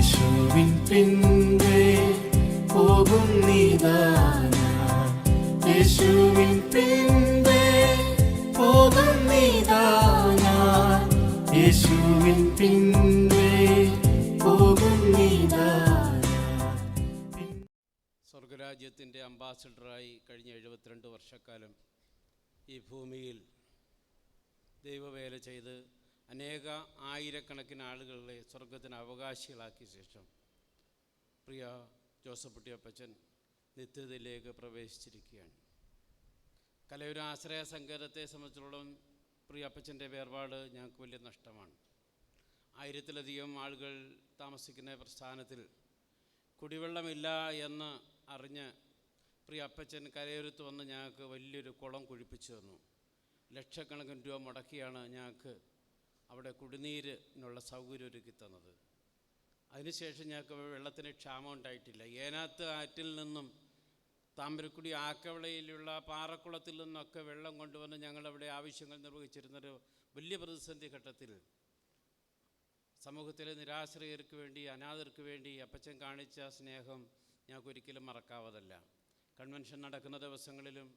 യേശുവിൻ പിൻപേ പോകും നീതാന യേശുവിൻ പിൻപേ പോകും നീതാന യേശുവിൻ പിൻപേ പോകും നീതാന സ്വർഗരാജ്യത്തിന്റെ അംബാസഡറായി കഴിഞ്ഞ എഴുപത്തിരണ്ട് വർഷക്കാലം ഈ ഭൂമിയിൽ ദൈവവേല ചെയ്ത് അനേക ആയിരക്കണക്കിന് ആളുകളെ സ്വർഗത്തിന് അവകാശികളാക്കിയ ശേഷം പ്രിയ ജോസഫ് കുട്ടിയപ്പച്ചൻ നിത്യതയിലേക്ക് പ്രവേശിച്ചിരിക്കുകയാണ്. കലയൊരു ആശ്രയ സങ്കേതത്തെ സംബന്ധിച്ചിടത്തോളം പ്രിയ അപ്പച്ചന്റെ വേർപാട് ഞങ്ങൾക്ക് വലിയ നഷ്ടമാണ്. ആയിരത്തിലധികം ആളുകൾ താമസിക്കുന്ന പ്രസ്ഥാനത്തിൽ കുടിവെള്ളമില്ല എന്ന് അറിഞ്ഞ് പ്രിയ അപ്പച്ചൻ കരയൊരുത്ത് വന്ന് ഞങ്ങൾക്ക് വലിയൊരു കുളം കുഴിപ്പിച്ചു തന്നു. ലക്ഷക്കണക്കിന് രൂപ മുടക്കിയാണ് ഞങ്ങൾക്ക് അവിടെ കുടിനീരിനുള്ള സൗകര്യം ഒരുക്കി തന്നത്. അതിനുശേഷം ഞങ്ങൾക്ക് വെള്ളത്തിന് ക്ഷാമം ഉണ്ടായിട്ടില്ല. ഏനാത്ത് ആറ്റിൽ നിന്നും താമരക്കുടി ആക്കവിളയിലുള്ള പാറക്കുളത്തിൽ നിന്നൊക്കെ വെള്ളം കൊണ്ടുവന്ന് ഞങ്ങളവിടെ ആവശ്യങ്ങൾ നിർവഹിച്ചിരുന്നൊരു വലിയ പ്രതിസന്ധി ഘട്ടത്തിൽ സമൂഹത്തിലെ നിരാശ്രയർക്ക് വേണ്ടി അനാഥർക്ക് വേണ്ടി അപ്പച്ചൻ കാണിച്ച സ്നേഹം ഞങ്ങൾക്ക് ഒരിക്കലും മറക്കാവതല്ല. കൺവെൻഷൻ നടക്കുന്ന ദിവസങ്ങളിലും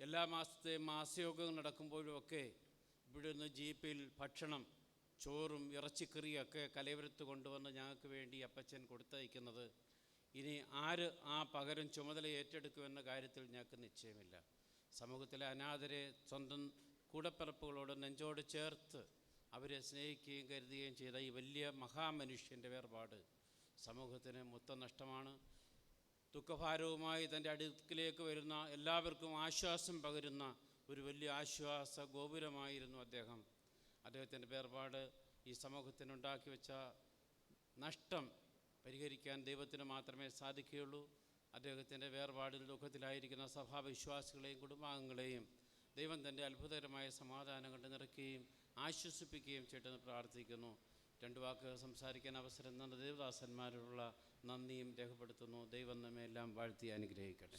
എല്ലാ മാസത്തെ മാസയോഗം നടക്കുമ്പോഴും ഒക്കെ ഇവിടെ നിന്ന് ജീപ്പിൽ ഭക്ഷണം ചോറും ഇറച്ചിക്കറിയൊക്കെ കലവരത്ത് കൊണ്ടുവന്ന് ഞങ്ങൾക്ക് വേണ്ടി അപ്പച്ചൻ കൊടുത്തയക്കുന്നത്. ഇനി ആര് ആ പകരം ചുമതല ഏറ്റെടുക്കുമെന്ന കാര്യത്തിൽ ഞങ്ങൾക്ക് നിശ്ചയമില്ല. സമൂഹത്തിലെ അനാഥരെ സ്വന്തം കൂടപ്പിറപ്പുകളോട് നെഞ്ചോട് ചേർത്ത് അവരെ സ്നേഹിക്കുകയും കരുതുകയും ചെയ്ത ഈ വലിയ മഹാമനുഷ്യന്റെ വേർപാട് സമൂഹത്തിന് മൊത്തം നഷ്ടമാണ്. ദുഃഖഭാരവുമായി തന്റെ അടുക്കിലേക്ക് വരുന്ന എല്ലാവർക്കും ആശ്വാസം പകരുന്ന ഒരു വലിയ ആശ്വാസ ഗോപുരമായിരുന്നു അദ്ദേഹം. അദ്ദേഹത്തിന്റെ വേർപാട് ഈ സമൂഹത്തിനുണ്ടാക്കി വെച്ച നഷ്ടം പരിഹരിക്കാൻ ദൈവത്തിന് മാത്രമേ സാധിക്കുകയുള്ളൂ. അദ്ദേഹത്തിന്റെ വേർപാടിൽ ദുഃഖത്തിലായിരിക്കുന്ന സഭാവിശ്വാസികളെയും കുടുംബാംഗങ്ങളെയും ദൈവം തന്റെ അത്ഭുതകരമായ സമാധാനം കൊണ്ട് നിറയ്ക്കുകയും ആശ്വസിപ്പിക്കുകയും ചേട്ടെന്ന് പ്രാർത്ഥിക്കുന്നു. രണ്ട് വാക്ക് സംസാരിക്കാൻ അവസരം തന്ന ദേവദാസന്മാരോടുള്ള നന്ദിയും രേഖപ്പെടുത്തുന്നു. ദൈവം നമ്മെ എല്ലാം വാഴ്ത്തി അനുഗ്രഹിക്കട്ടെ.